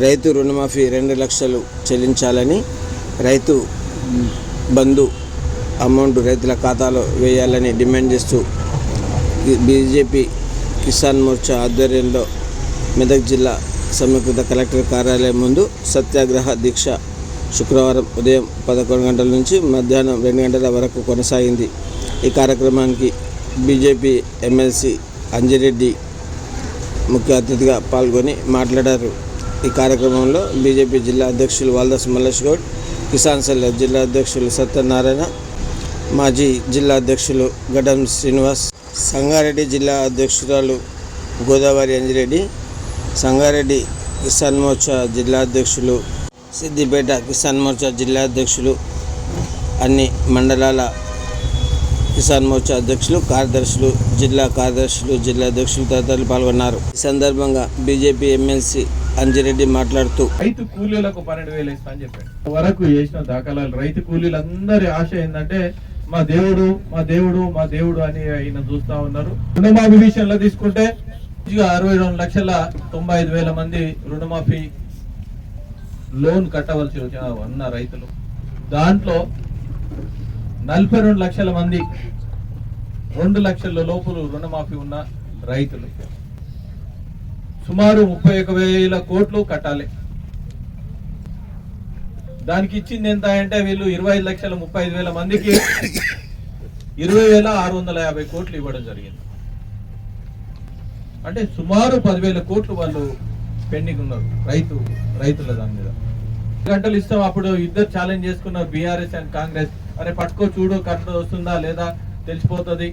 రైతు రుణమాఫీ రెండు లక్షలు చెల్లించాలని రైతు బంధు అమౌంట్ రైతుల ఖాతాలో వేయాలని డిమాండ్ చేస్తూ బీజేపీ కిసాన్ మోర్చా ఆధ్వర్యంలో మెదక్ జిల్లా సమీకృత కలెక్టర్ కార్యాలయం ముందు సత్యాగ్రహ దీక్ష శుక్రవారం ఉదయం పదకొండు గంటల నుంచి మధ్యాహ్నం రెండు గంటల వరకు కొనసాగింది. ఈ కార్యక్రమానికి బీజేపీ ఎమ్మెల్సీ అంజిరెడ్డి ముఖ్య అతిథిగా పాల్గొని మాట్లాడారు. ఈ కార్యక్రమంలో బీజేపీ జిల్లా అధ్యక్షులు వాల్దాస్ మల్లేష్ గౌడ్ కిసాన్ సెల్ జిల్లా అధ్యక్షులు సత్యనారాయణ మాజీ జిల్లా అధ్యక్షులు గడ్డం శ్రీనివాస్ సంగారెడ్డి జిల్లా అధ్యక్షురాలు గోదావరి అంజిరెడ్డి సంగారెడ్డి కిసాన్ మోర్చా జిల్లా అధ్యక్షులు సిద్దిపేట కిసాన్ మోర్చా జిల్లా అధ్యక్షులు అన్ని మండలాల కిసాన్ మోర్చా అధ్యక్షులు కార్యదర్శులు జిల్లా కార్యదర్శులు జిల్లా అధ్యక్షులు తదితరులు పాల్గొన్నారు. ఈ సందర్భంగా బీజేపీ ఎమ్మెల్సీ అంజిరెడ్డి మాట్లాడుతూ రైతు కూలీలకు పన్నెండు వేలు ఇస్తా అని చెప్పాడు. వరకు చేసిన దాఖలాలు రైతు కూలీలందరి ఆశ ఏంటంటే మా దేవుడు మా దేవుడు మా దేవుడు అని ఆయన చూస్తా ఉన్నారు. రుణమాఫీ విషయంలో తీసుకుంటే ఇదిగో అరవై రెండు లక్షల తొంభై ఐదు వేల మంది రుణమాఫీ లోన్ కట్టవలసి వచ్చిన ఉన్న రైతులు. దాంట్లో నలభై రెండు లక్షల మంది రెండు లక్షల లోపల రుణమాఫీ ఉన్న రైతులు. సుమారు ముప్పై ఒక వేల కోట్లు కట్టాలి. దానికి ఇచ్చింది ఎంత అంటే వీళ్ళు ఇరవై ఐదు లక్షల ముప్పై ఐదు వేల మందికి ఇరవై వేల ఆరు వందల యాభై కోట్లు ఇవ్వడం జరిగింది. అంటే సుమారు పదివేల కోట్లు వాళ్ళు పెండింగ్ ఉన్నారు రైతు రైతుల దాని మీద. గంటలు ఇస్తాం అప్పుడు ఇద్దరు ఛాలెంజ్ చేసుకున్నారు బీఆర్ఎస్ అండ్ కాంగ్రెస్. అరే పట్టుకో చూడు కరెంట్ వస్తుందా లేదా తెలిసిపోతుంది.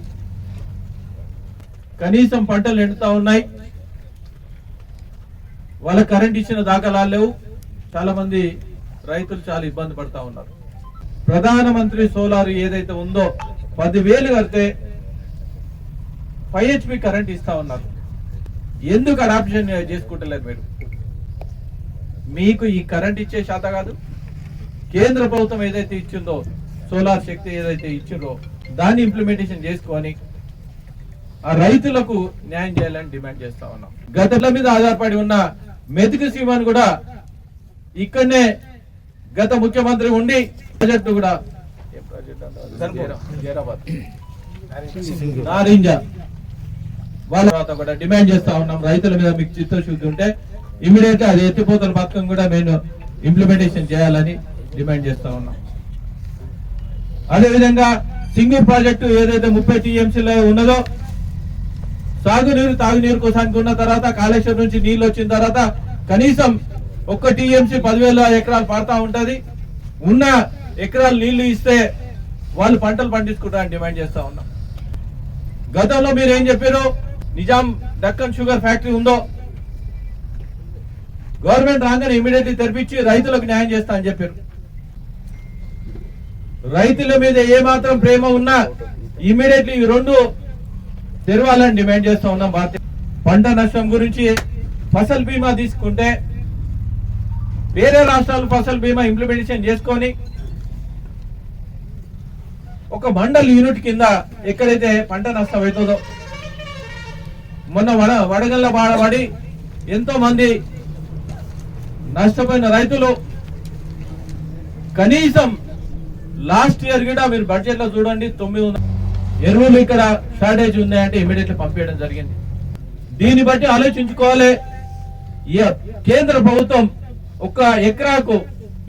కనీసం పంటలు ఎండుతా ఉన్నాయి. వాళ్ళ కరెంట్ ఇచ్చిన దాఖలాలు లేవు. చాలా మంది రైతులు చాలా ఇబ్బంది పడతా ఉన్నారు. ప్రధానమంత్రి సోలార్ ఏదైతే ఉందో పదివేలు కడితే ఫైవ్ హెచ్పి కరెంట్ ఇస్తా ఉన్నారు. ఎందుకు అడాప్షన్ చేసుకుంటలేదు మీరు? మీకు ఈ కరెంట్ ఇచ్చే శాత కాదు. కేంద్ర ప్రభుత్వం ఏదైతే ఇచ్చిందో సోలార్ శక్తి ఏదైతే ఇచ్చిందో దాన్ని ఇంప్లిమెంటేషన్ చేసుకొని ఆ రైతులకు న్యాయం చేయాలని డిమాండ్ చేస్తా ఉన్నాం. గతల మీద ఆధారపడి ఉన్న మెతుకు సీమను కూడా ఇక్కడనే గత ముఖ్యమంత్రి ఉండి ప్రాజెక్టు కూడా నారింజ. వాళ్ళ తర్వాత కూడా డిమాండ్ చేస్తా ఉన్నాం. రైతుల మీద మీకు చిత్తశుద్ధి ఉంటే ఇమీడియట్గా అది ఎత్తిపోతల పథకం కూడా నేను ఇంప్లిమెంటేషన్ చేయాలని డిమాండ్ చేస్తా ఉన్నాం. అదేవిధంగా సింగి ప్రాజెక్టు ఏదైతే ముప్పై టీఎంసీలో ఉన్నదో సాగునీరు తాగునీరు కోసానికి ఉన్న తర్వాత కాళేశ్వరం నుంచి నీళ్ళు వచ్చిన తర్వాత కనీసం ఒక్క టీఎంసీ పదివేల ఎకరాలు పడతా ఉంటది. ఉన్న ఎకరాలు నీళ్ళు ఇస్తే వాళ్ళు పంటలు పండించుకుంటారని డిమాండ్ చేస్తా ఉన్నాం. గతంలో మీరు ఏం చెప్పారు నిజాం దక్కన్ షుగర్ ఫ్యాక్టరీ ఉందో గవర్నమెంట్ రాగానే ఇమీడియట్లీ తెరిపించి రైతులకు న్యాయం చేస్తా అని చెప్పారు రైతుల మీద ఏ మాత్రం ప్రేమ ఉన్నా ఇమీడియట్లీ ఈ రెండు తెరవాలని డిమాండ్ చేస్తా ఉన్నాం. భారతీయ పంట నష్టం గురించి ఫసల్ బీమా తీసుకుంటే వేరే రాష్ట్రాలు ఫసల్ బీమా ఇంప్లిమెంటేషన్ చేసుకొని ఒక మండల్ యూనిట్ కింద ఎక్కడైతే పంట నష్టం అవుతుందో మొన్న వడ వడగల్ల బాడబడి ఎంతో మంది నష్టపోయిన రైతులు కనీసం లాస్ట్ ఇయర్ కూడా మీరు బడ్జెట్లో చూడండి తొమ్మిది ఎరువులు ఇక్కడ షార్టేజ్ ఉన్నాయంటే ఇమీడియట్లీ పంపించడం జరిగింది. దీన్ని బట్టి ఆలోచించుకోవాలి. కేంద్ర ప్రభుత్వం ఒక ఎకరాకు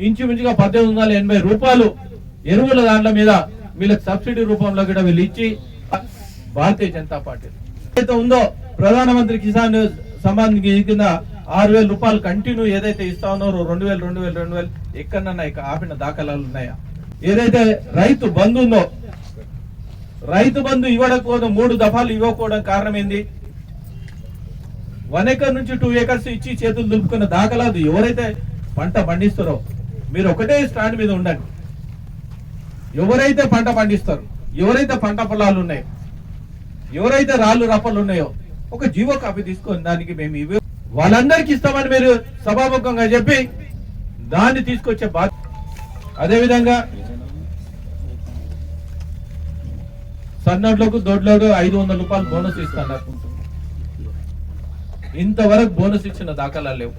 ఇంచుమించుగా పద్దెనిమిది వందల ఎనభై రూపాయలు ఎరువుల దాంట్ల మీద వీళ్ళకి సబ్సిడీ రూపంలో కూడా వీళ్ళు ఇచ్చి భారతీయ జనతా పార్టీ ఏదైతే ఉందో ప్రధానమంత్రి కిసాన్ సమ్మాన్ కింద ఆరు వేల రూపాయలు కంటిన్యూ ఏదైతే ఇస్తా ఉన్నారో రెండు వేలు రెండు వేలు రెండు వేలు ఎక్కడన్నా ఇక ఆపిన దాఖలాలు ఉన్నాయా? ఏదైతే రైతు బంధు ఉందో రైతు బంధు ఇవ్వకపోవడం మూడు దఫాలు ఇవ్వకపోవడం కారణం ఏంది వన్ ఎకర్ నుంచి టూ ఎకర్స్ ఇచ్చి చేతులు దులుపుకున్న దాఖలాదు ఎవరైతే పంట పండిస్తారో మీరు ఒకటే స్టాండ్ మీద ఉండండి. ఎవరైతే పంట పండిస్తారు ఎవరైతే పంట పొలాలు ఉన్నాయో ఎవరైతే రాళ్ళు రప్పలు ఉన్నాయో ఒక జీవో కాపీ తీసుకొని దానికి మేము ఇవే వాళ్ళందరికీ ఇస్తామని మీరు సభాముఖంగా చెప్పి దాన్ని తీసుకొచ్చే బాధ్యత. అదేవిధంగా సన్నడ్లకు దొడ్లకు ఐదు వందల రూపాయలు బోనస్ ఇస్తాను ఇంతవరకు బోనస్ ఇచ్చిన దాఖలా లేవు.